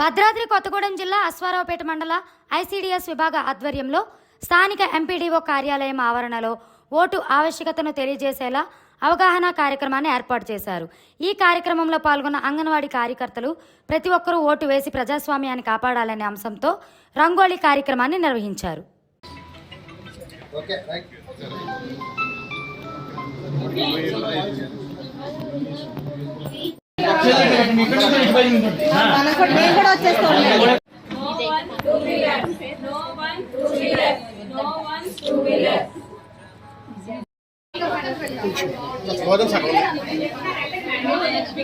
భద్రాద్రి కొత్తగూడెం జిల్లా అశ్వారావుపేట మండల ఐసీడీఎస్ విభాగ ఆధ్వర్యంలో స్థానిక ఎంపీడీఓ కార్యాలయం ఆవరణలో ఓటు ఆవశ్యకతను తెలియజేసేలా అవగాహన కార్యక్రమాన్ని ఏర్పాటు చేశారు. ఈ కార్యక్రమంలో పాల్గొన్న అంగన్వాడీ కార్యకర్తలు ప్రతి ఒక్కరూ ఓటు వేసి ప్రజాస్వామ్యాన్ని కాపాడాలనే అంశంతో రంగోలీ కార్యక్రమాన్ని నిర్వహించారు. ఓకే నేను కూడా వచ్చేస్తాను No one to be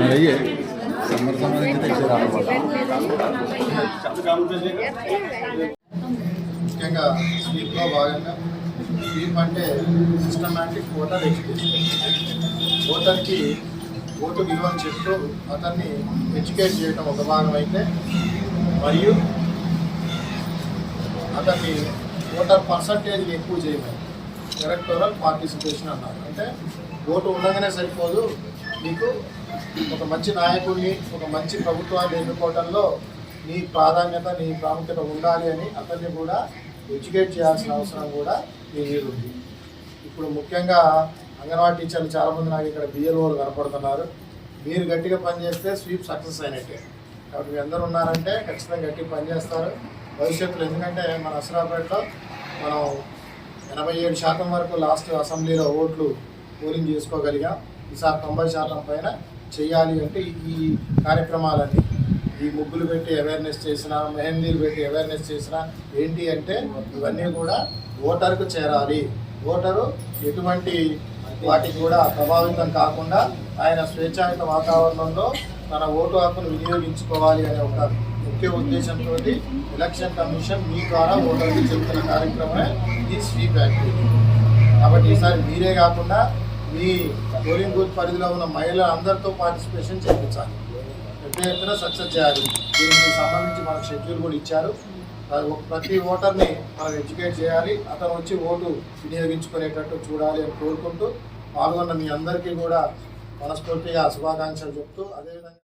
మరి సమ్మర్ సంబంధించి ముఖ్యంగా స్వీప్లో భాగంగా స్వీప్ అంటే సిస్టమాటిక్ ఓటర్ ఎడ్యుకేషన్. ఓటర్కి ఓటు విలువను చెప్తూ అతన్ని ఎడ్యుకేట్ చేయడం ఒక భాగం అయితే మరియు అతన్ని ఓటర్ పర్సంటేజ్ ఎక్కువ చేయమని ఎలక్టోరల్ పార్టిసిపేషన్ అన్నారు. అంటే ఓటు ఉండగానే సరిపోదు. మీకు ఒక మంచి నాయకుడిని ఒక మంచి ప్రభుత్వాన్ని ఎన్నుకోవడంలో నీ ప్రాధాన్యత నీ ప్రాముఖ్యత ఉండాలి అని అతన్ని కూడా ఎడ్యుకేట్ చేయాల్సిన అవసరం కూడా మీ మీద ఉంది. ఇప్పుడు ముఖ్యంగా అంగన్వాడీ టీచర్లు చాలామంది నాకు ఇక్కడ బిఎల్ఓలు కనపడుతున్నారు. మీరు గట్టిగా పనిచేస్తే స్వీప్ సక్సెస్ అయినట్టే. కాబట్టి మీ అందరూ ఉన్నారంటే ఖచ్చితంగా గట్టి పనిచేస్తారు భవిష్యత్తులో ఎందుకంటే మన అసరాపేటలో మనం ఎనభై ఏడు శాతం వరకు లాస్ట్ అసెంబ్లీలో ఓట్లు పోలింగ్ చేసుకోగలిగాం. ఈసారి తొంభై శాతం పైన చేయాలి అంటే ఈ- ఈ కార్యక్రమాలన్నీ. ఈ ముగ్గులు పెట్టి అవేర్నెస్ చేసిన మెహందీలు పెట్టి అవేర్నెస్ చేసిన ఏంటి అంటే ఇవన్నీ కూడా ఓటర్కు చేరాలి. ఓటరు ఎటువంటి వాటికి కూడా ప్రభావితం కాకుండా ఆయన స్వేచ్ఛాయుత వాతావరణంలో తన ఓటు హక్కును వినియోగించుకోవాలి అనే ఒక ముఖ్య ఉద్దేశంతో ఎలక్షన్ కమిషన్ మీ ద్వారా ఓటర్కి చెబుతున్న కార్యక్రమమే ఈ స్వీప్ యాక్టివిటీ. కాబట్టి ఈసారి మీరే కాకుండా మీ పోలింగ్ బూత్ పరిధిలో ఉన్న మహిళలు అందరితో పార్టిసిపేషన్ చేయించాలి పెద్ద ఎత్తున సక్సెస్ చేయాలి. దీనికి సంబంధించి మనకు షెడ్యూల్ కూడా ఇచ్చారు. ప్రతి ఓటర్ని మనం ఎడ్యుకేట్ చేయాలి. అతను వచ్చి ఓటు వినియోగించుకునేటట్టు చూడాలి అని కోరుకుంటూ పాల్గొన్న మీ అందరికీ కూడా మనస్ఫూర్తిగా శుభాకాంక్షలు చెప్తూ అదేవిధంగా